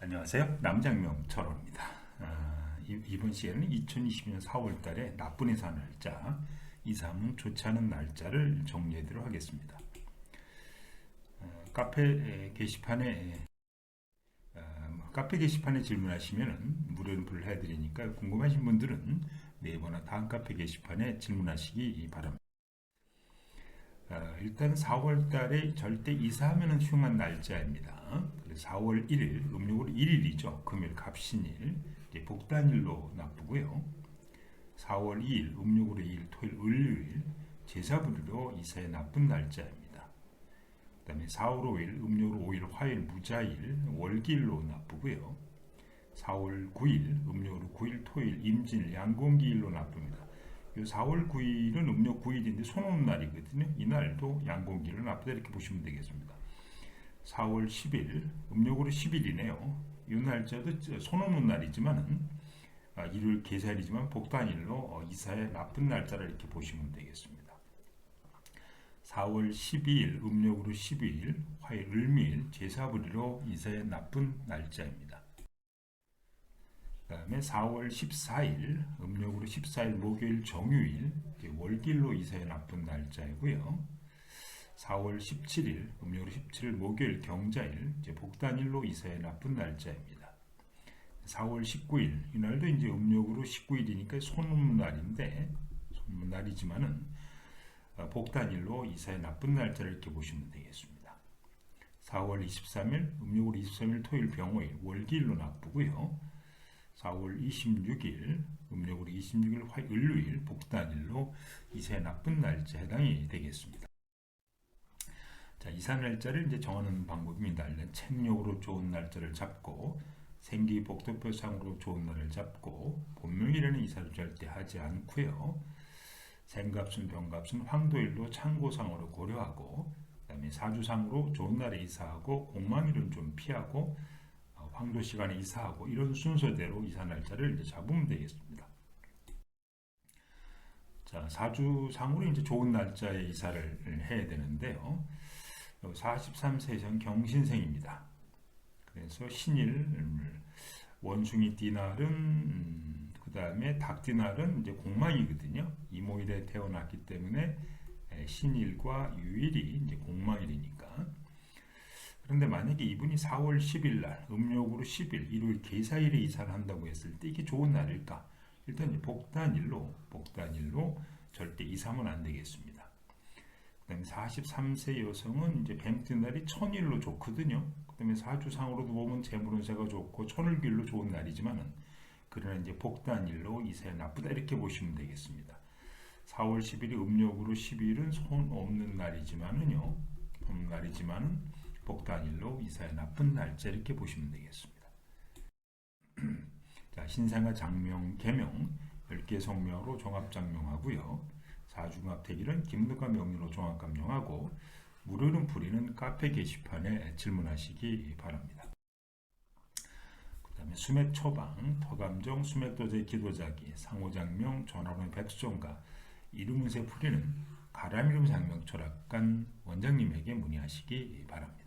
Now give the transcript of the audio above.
안녕하세요. 남장명 철호입니다. 아, 이- 이번 시에는 2020년 4월 달에 나쁜 이사 날짜, 이사하면 좋지 않은 날짜를 정리하도록 하겠습니다. 어, 카페 에, 게시판에 어, 카페 게시판에 질문하시면 무료로 해드리니까 궁금하신 분들은 네이버나 다음 카페 게시판에 질문하시기 바랍니다. 어, 일단 4월 달에 절대 이사하면 흉한 날짜입니다. 그래서 4월 1일, 음력으로 1일이죠. 금요일 갑신일, 복단일로 나쁘고요. 4월 2일, 음력으로 2일, 토요일, 을요일, 제사부리로 이사에 나쁜 날짜입니다. 그 다음에 4월 5일, 음력으로 5일, 화요일, 무자일, 월기일로 나쁘고요. 4월 9일, 음력으로 9일, 토요일, 임진일, 양공기일로 나쁩니다. 요 4월 9일은 음력 9일인데 손오는 날이거든요. 이날도 양공기를 나쁘다 이렇게 보시면 되겠습니다. 4월 10일 음력으로 10일이네요. 이 날짜도 손오는 날이지만은 아, 일요일 계살이지만 복단일로 어, 이사의 나쁜 날짜를 이렇게 보시면 되겠습니다. 4월 12일 음력으로 12일 화요일 을미일 제사부리로 이사의 나쁜 날짜입니다. 그다음에 4월 14일 음력으로 14일 목요일 이제 월길로 이사에 나쁜 날짜이고요. 4월 17일 음력으로 17일 목요일 경자일 이제 복단일로 이사에 나쁜 날짜입니다. 4월 19일 이날도 이제 음력으로 19일이니까 손음 날인데 손음 날이지만은 어, 복단일로 이사에 나쁜 날짜를 이렇게 보시면 되겠습니다. 4월 23일 음력으로 23일 토요일 병호일 월기일로 나쁘고요. 4월 26일 음력으로 26일 화 을요일 복단일로 이세 나쁜 날짜 해당이 되겠습니다. 자, 이사 날짜를 이제 정하는 방법입니다. 일단 책력으로 좋은 날짜를 잡고 생기 복도표상으로 좋은 날을 잡고 본명일에는 이사를 절대 하지 않고요. 생갑순 병갑순 황도일로 창고상으로 고려하고 그다음에 사주상으로 좋은 날에 이사하고 공망일은 좀 피하고 어, 황도 시간에 이사하고 이런 순서대로 이사 날짜를 이제 잡으면 되겠습니다. 자, 사주상으로 이제 좋은 날짜에 이사를 해야 되는데요. 43세 이상 경신생입니다. 그래서 신일, 음, 원숭이 띠날은 음, 그 다음에 닭띠날은 이제 공망이거든요. 이모일에 태어났기 때문에 에, 신일과 유일이 이제 공망일이니까. 그런데 만약에 이분이 4월 10일 날 음력으로 10일 일요일 계사일에 이사를 한다고 했을 때 이게 좋은 날일까? 일단 복단일로 복단일로 절대 이사하면 안 되겠습니다. 그다음에 43세 여성은 이제 뱀띠 날이 천일로 좋거든요. 그다음에 사주상으로도 보면 재물운세가 좋고 천을길로 좋은 날이지만은 그러나 이제 복단일로 이사에 나쁘다 이렇게 보시면 되겠습니다. 4월 10일이 음력으로 10일은 손 없는 날이지만은요. 없는 날이지만은 복단일로 이사의 나쁜 날짜 이렇게 보시면 되겠습니다. 자, 신생아 장명 개명 10개 성명으로 종합 장명하고요. 사중합 대기는 김누가 명리로 종합 감명하고 무료는 불이는 카페 게시판에 질문하시기 바랍니다. 그 다음에 수맥 초방, 터감정, 수맥도제 기도자기, 상호장명, 전화로의 백수종가, 이름운세 풀이는 가람이름 장명 철학관 원장님에게 문의하시기 바랍니다.